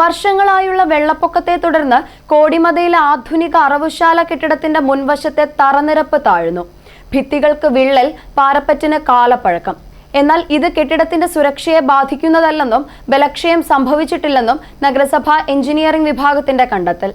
വർഷങ്ങളായുള്ള വെള്ളപ്പൊക്കത്തെ തുടർന്ന് കോടിമതയിലെ ആധുനിക അറവുശാല കെട്ടിടത്തിന്റെ മുൻവശത്തെ തറനിരപ്പ് താഴ്ന്നു. ഭിത്തികൾക്ക് വിള്ളൽ പാരപ്പറ്റിന് കാലപ്പഴക്കം. എന്നാൽ ഇത് കെട്ടിടത്തിന്റെ സുരക്ഷയെ ബാധിക്കുന്നതല്ലെന്നും ബലക്ഷയം സംഭവിച്ചിട്ടില്ലെന്നും നഗരസഭാ എഞ്ചിനീയറിംഗ് വിഭാഗത്തിന്റെ കണ്ടെത്തൽ.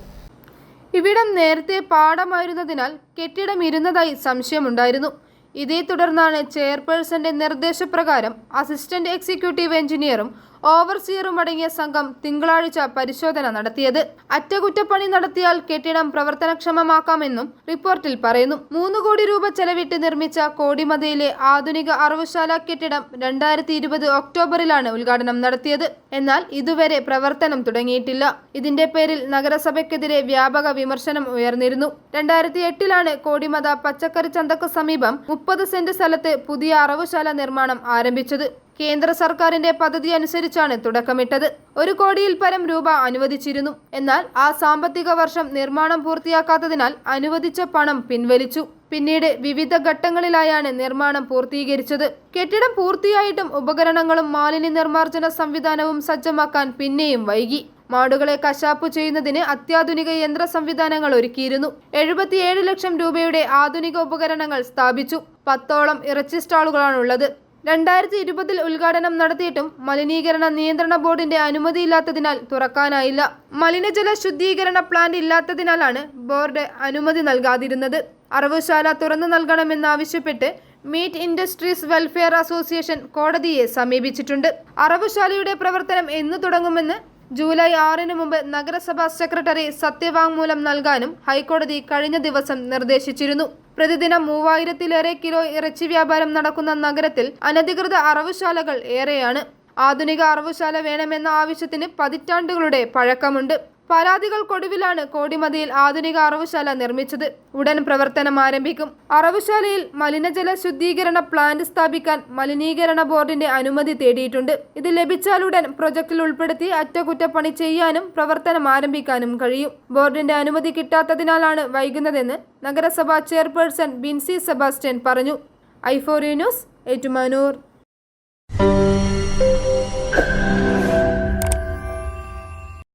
ഇവിടം നേരത്തെ പാടമായിരുന്നതിനാൽ കെട്ടിടം ഇരുന്നതായി സംശയമുണ്ടായിരുന്നു. ഇതേ തുടർന്നാണ് ചെയർപേഴ്സന്റെ നിർദ്ദേശപ്രകാരം അസിസ്റ്റന്റ് എക്സിക്യൂട്ടീവ് എഞ്ചിനീയറും ഓവർസിയറും അടങ്ങിയ സംഘം തിങ്കളാഴ്ച പരിശോധന നടത്തിയത്. അറ്റകുറ്റപ്പണി നടത്തിയാൽ കെട്ടിടം പ്രവർത്തനക്ഷമമാക്കാമെന്നും റിപ്പോർട്ടിൽ പറയുന്നു. മൂന്ന് കോടി രൂപ ചെലവിട്ട് നിർമ്മിച്ച കോടിമതയിലെ ആധുനിക അറവുശാല കെട്ടിടം രണ്ടായിരത്തി ഇരുപത് ഒക്ടോബറിലാണ് ഉദ്ഘാടനം നടത്തിയത്. എന്നാൽ ഇതുവരെ പ്രവർത്തനം തുടങ്ങിയിട്ടില്ല. ഇതിന്റെ പേരിൽ നഗരസഭയ്ക്കെതിരെ വ്യാപക വിമർശനം ഉയർന്നിരുന്നു. രണ്ടായിരത്തി എട്ടിലാണ് കോടിമത പച്ചക്കറി ചന്തക്ക് സമീപം മുപ്പത് സെന്റ് സ്ഥലത്ത് പുതിയ അറവുശാല നിർമ്മാണം ആരംഭിച്ചത്. കേന്ദ്ര സർക്കാരിന്റെ പദ്ധതി അനുസരിച്ചാണ് തുടക്കമിട്ടത്. ഒരു കോടിയിൽ പരം രൂപ അനുവദിച്ചിരുന്നു. എന്നാൽ ആ സാമ്പത്തിക വർഷം നിർമ്മാണം പൂർത്തിയാക്കാത്തതിനാൽ അനുവദിച്ച പണം പിൻവലിച്ചു. പിന്നീട് വിവിധ ഘട്ടങ്ങളിലായാണ് നിർമ്മാണം പൂർത്തീകരിച്ചത്. കെട്ടിടം പൂർത്തിയായിട്ടും ഉപകരണങ്ങളും മാലിന്യ നിർമ്മാർജന സംവിധാനവും സജ്ജമാക്കാൻ പിന്നെയും വൈകി. മാടുകളെ കശാപ്പു ചെയ്യുന്നതിന് അത്യാധുനിക യന്ത്ര സംവിധാനങ്ങൾ ഒരുക്കിയിരുന്നു. എഴുപത്തിയേഴ് ലക്ഷം രൂപയുടെ ആധുനിക ഉപകരണങ്ങൾ സ്ഥാപിച്ചു. പത്തോളം ഇറച്ചി സ്റ്റാളുകളാണുള്ളത്. രണ്ടായിരത്തി ഇരുപതിൽ ഉദ്ഘാടനം നടത്തിയിട്ടും മലിനീകരണ നിയന്ത്രണ ബോർഡിന്റെ അനുമതിയില്ലാത്തതിനാൽ തുറക്കാനായില്ല. മലിനജല ശുദ്ധീകരണ പ്ലാന്റ് ഇല്ലാത്തതിനാലാണ് ബോർഡ് അനുമതി നൽകാതിരുന്നത്. അറവുശാല തുറന്നു നൽകണമെന്നാവശ്യപ്പെട്ട് മീറ്റ് ഇൻഡസ്ട്രീസ് വെൽഫെയർ അസോസിയേഷൻ കോടതിയെ സമീപിച്ചിട്ടുണ്ട്. അറവുശാലയുടെ പ്രവർത്തനം എന്നു തുടങ്ങുമെന്ന് ജൂലൈ ആറിന് മുമ്പ് നഗരസഭാ സെക്രട്ടറി സത്യവാങ്മൂലം നൽകാനും ഹൈക്കോടതി കഴിഞ്ഞ ദിവസം നിർദ്ദേശിച്ചിരുന്നു. പ്രതിദിനം മൂവായിരത്തിലേറെ കിലോ ഇറച്ചി വ്യാപാരം നടക്കുന്ന നഗരത്തിൽ അനധികൃത അറവുശാലകൾ ഏറെയാണ്. ആധുനിക അറവുശാല വേണമെന്ന ആവശ്യത്തിന് പതിറ്റാണ്ടുകളുടെ പഴക്കമുണ്ട്. പരാതികൾക്കൊടുവിലാണ് കോടിമതിയിൽ ആധുനിക അറവുശാല നിർമ്മിച്ചത്. ഉടൻ പ്രവർത്തനം ആരംഭിക്കും. അറവുശാലയിൽ മലിനജല ശുദ്ധീകരണ പ്ലാന്റ് സ്ഥാപിക്കാൻ മലിനീകരണ ബോർഡിന്റെ അനുമതി തേടിയിട്ടുണ്ട്. ഇത് ലഭിച്ചാലുടൻ പ്രൊജക്ടിൽ ഉൾപ്പെടുത്തി അറ്റകുറ്റപ്പണി ചെയ്യാനും പ്രവർത്തനം ആരംഭിക്കാനും കഴിയും. ബോർഡിന്റെ അനുമതി കിട്ടാത്തതിനാലാണ് വൈകുന്നതെന്ന് നഗരസഭാ ചെയർപേഴ്സൺ ബിൻസി സെബാസ്റ്റ്യൻ പറഞ്ഞു. ഐഫോറി ന്യൂസ് ഏറ്റുമാനൂർ.